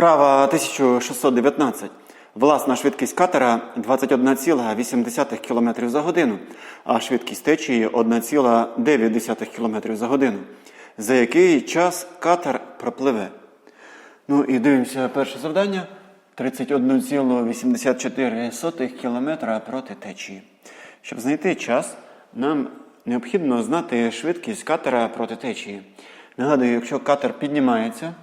Вправа 1619. Власна швидкість катера 21,8 км за годину, а швидкість течії 1,9 км за годину. За який час катер пропливе? Ну і дивимося перше завдання. 31,84 км проти течії. Щоб знайти час, нам необхідно знати швидкість катера проти течії. Нагадую, якщо катер піднімається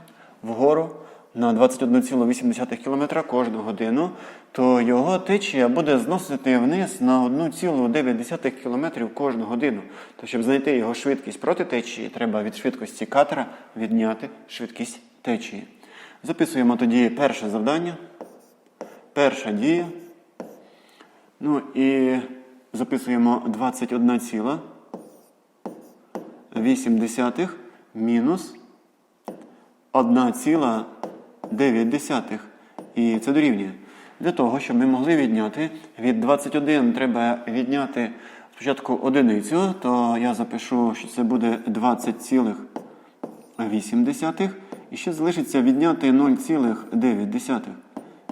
вгору на 21,8 км кожну годину, то його течія буде зносити вниз на 1,9 км кожну годину. То щоб знайти його швидкість проти течії, треба від швидкості катера відняти швидкість течії. Записуємо тоді перше завдання. Перша дія. Ну і записуємо 21,8 мінус 1,9. І це дорівнює. Для того, щоб ми могли відняти від 21 треба відняти спочатку одиницю, то я запишу, що це буде 20,8. І ще залишиться відняти 0,9.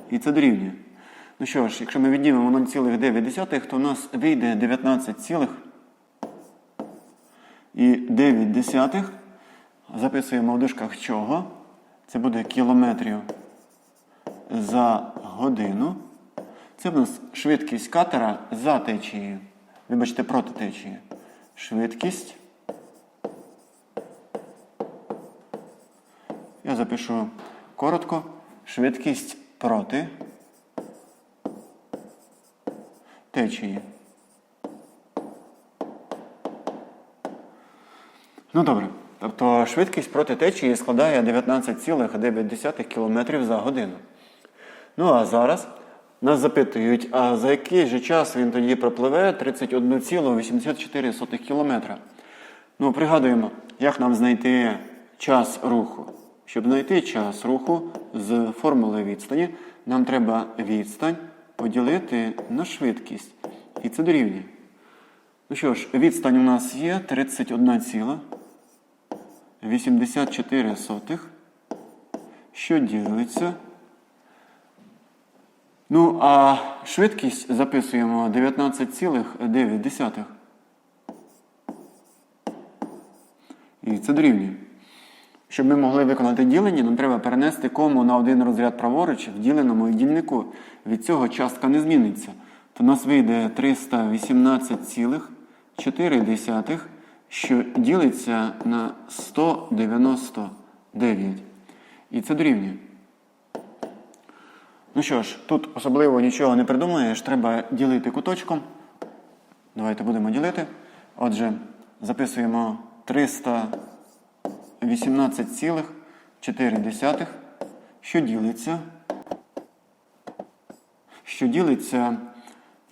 І це дорівнює. Ну що ж, якщо ми віднімемо 0,9, то у нас вийде 19,9. Записуємо в дужках чого. Це буде кілометрів за годину. Це в нас швидкість катера за течією. Вибачте, проти течії. Швидкість. Я запишу коротко. Швидкість проти течії. Ну добре. Тобто швидкість проти течії складає 19,9 км за годину. Ну а зараз нас запитують, а за який же час він тоді пропливе 31,84 км. Ну, пригадуємо, як нам знайти час руху. Щоб знайти час руху з формули відстані, нам треба відстань поділити на швидкість. І це дорівнює. Ну що ж, відстань у нас є 31,84, що ділиться. Ну, а швидкість записуємо 19,9. І це дорівнює. Щоб ми могли виконати ділення, нам треба перенести кому на один розряд праворуч в діленому дільнику. Від цього частка не зміниться. То у нас вийде 318,4, що ділиться на 199. І це дорівнює. Ну що ж, тут особливо нічого не придумаєш, треба ділити куточком. Давайте будемо ділити. Отже, записуємо 318,4, що ділиться, що ділиться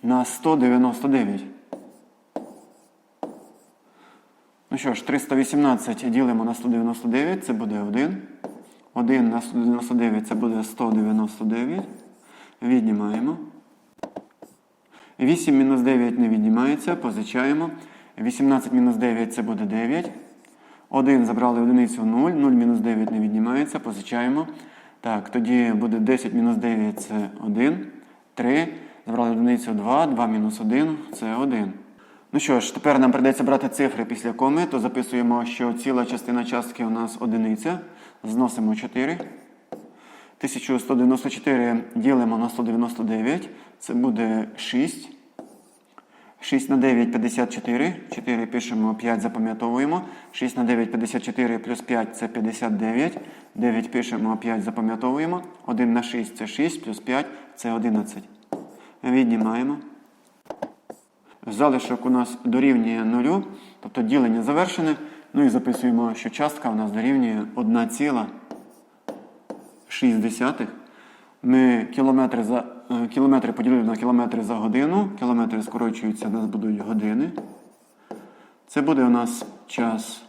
на 199. Ну що ж, 318 ділимо на 199, це буде 1. 1 на 199 це буде 199. Віднімаємо. 8 мінус 9 не віднімається, позичаємо. 18 мінус 9 це буде 9. 1 забрали одиницю 0, 0 мінус 9 не віднімається, позичаємо. Так, тоді буде 10 мінус 9 це 1. 3. Забрали одиницю 2, 2 мінус 1 це 1. Ну що ж, тепер нам прийдеться брати цифри після коми, то записуємо, що ціла частина частки у нас одиниця. Зносимо 4. 1194 ділимо на 199. Це буде 6. 6 на 9 54. 4 пишемо, 5 запам'ятовуємо. 6 на 9 54 плюс 5 це 59. 9 пишемо, 5 запам'ятовуємо. 1 на 6 це 6, плюс 5 це 11. Віднімаємо. Залишок у нас дорівнює 0, тобто ділення завершене. Ну і записуємо, що частка у нас дорівнює 1,6. Ми кілометри, за, е, кілометри поділили на кілометри за годину. Кілометри скорочуються, у нас будуть години. Це буде у нас час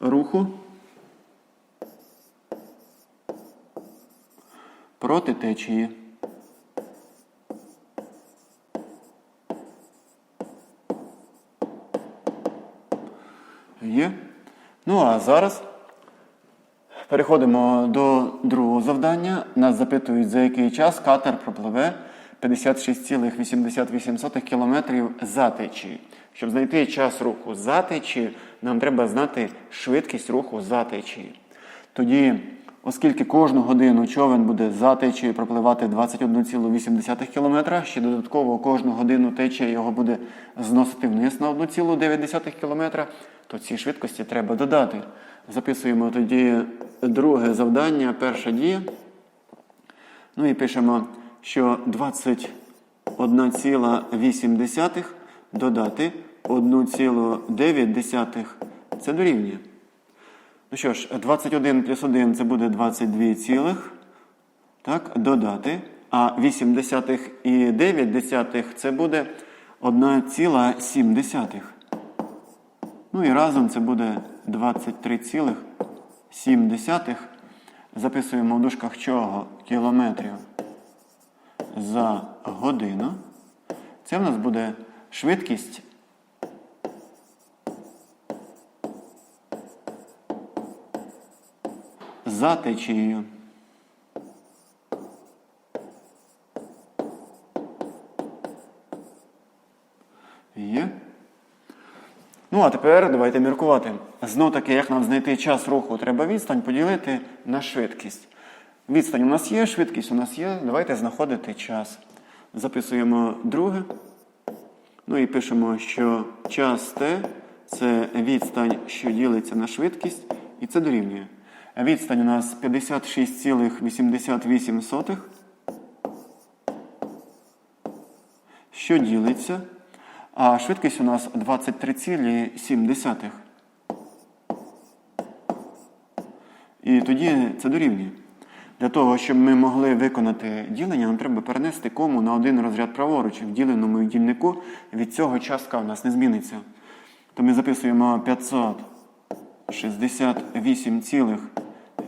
руху проти течії. Є. Ну а зараз Переходимо до другого завдання. Нас запитують, за який час катер пропливе 56,88 км за течією. Щоб знайти час руху за течією, нам треба знати швидкість руху за течією. Тоді, оскільки кожну годину човен буде за течією пропливати 21,8 км, ще додатково кожну годину течія його буде зносити вниз на 1,9 км, то ці швидкості треба додати. Записуємо тоді друге завдання, перша дія. Ну і пишемо, що 21,8 додати 1,9 це дорівнює. Ну що ж, 21 плюс 1 це буде 22 цілих. Так, додати. А 8 десятих і 9 десятих це буде 1,7. Ну і разом це буде 23,7. Записуємо в дужках чого кілометрів за годину. Це в нас буде швидкість. За течією. Є. Ну, а тепер давайте міркувати. Знов таки, як нам знайти час руху, треба відстань поділити на швидкість. Відстань у нас є, швидкість у нас є. Давайте знаходити час. Записуємо друге. Ну і пишемо, що час Т це відстань, що ділиться на швидкість, і це дорівнює. Відстань у нас 56,88, що ділиться. А швидкість у нас 23,7. І тоді це дорівнює. Для того, щоб ми могли виконати ділення, нам треба перенести кому на один розряд праворуч. В діленому дільнику від цього частка у нас не зміниться. То ми записуємо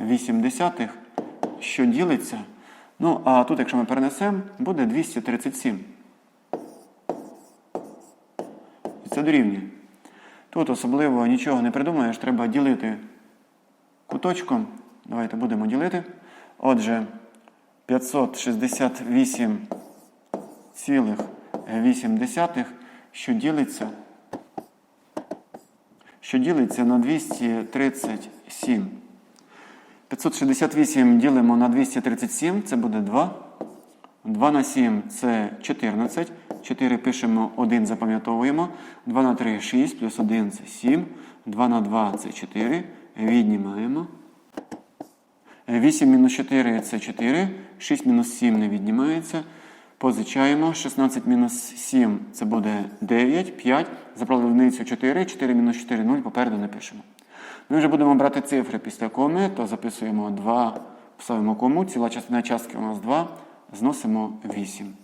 568,8, що ділиться. Ну, а тут, якщо ми перенесемо, буде 237. І це дорівнює. Тут особливо нічого не придумаєш, треба ділити куточком. Давайте будемо ділити. Отже, 568,8, що ділиться, що ділиться на 237. 568 ділимо на 237, це буде 2. 2 на 7 це 14. 4 пишемо, 1 запам'ятовуємо. 2 на 3 6, плюс 1 це 7. 2 на 2 це 4. Віднімаємо. 8 мінус 4 це 4. 6 мінус 7 не віднімається. Позичаємо. 16 мінус 7 це буде 9. 5. Забрали одиницю 4. 4 мінус 4 0. Попереду не пишемо. Ми вже будемо брати цифри після коми, то записуємо 2, писаємо кому. Ціла частина частки у нас 2. Зносимо 8.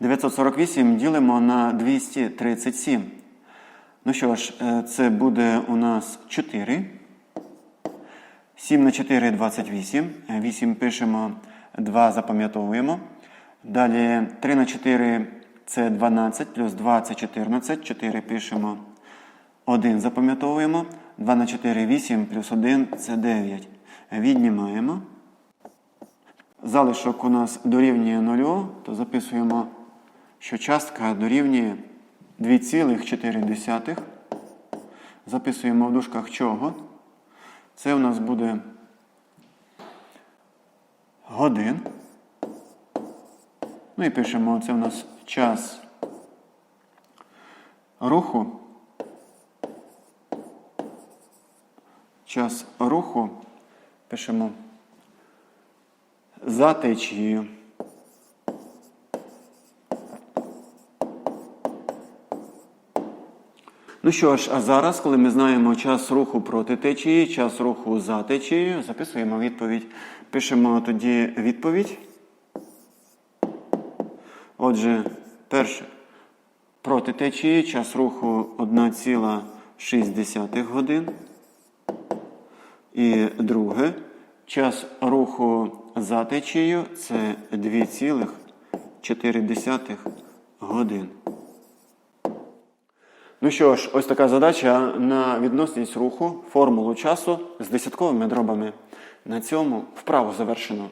948 ділимо на 237. Ну що ж, це буде у нас 4. 7 на 4 28. 8 пишемо, 2 запам'ятовуємо. Далі 3 на 4 це 12, плюс 2 це 14. 4 пишемо, 1 запам'ятовуємо. 2 на 4 8, плюс 1 це 9. Віднімаємо. Залишок у нас дорівнює 0, то записуємо, що частка дорівнює 2,4. Записуємо в дужках чого. Це у нас буде годин. Ну і пишемо, це у нас час руху. Час руху пишемо за течією. Ну що ж, а зараз, коли ми знаємо час руху проти течії, час руху за течією, записуємо відповідь. Пишемо тоді відповідь. Отже, перше. Проти течії час руху 1,6 годин. І друге, час руху за течією це 2,4 годин. Ну що ж, ось така задача на відносність руху, формулу часу з десятковими дробами. На цьому вправу завершено.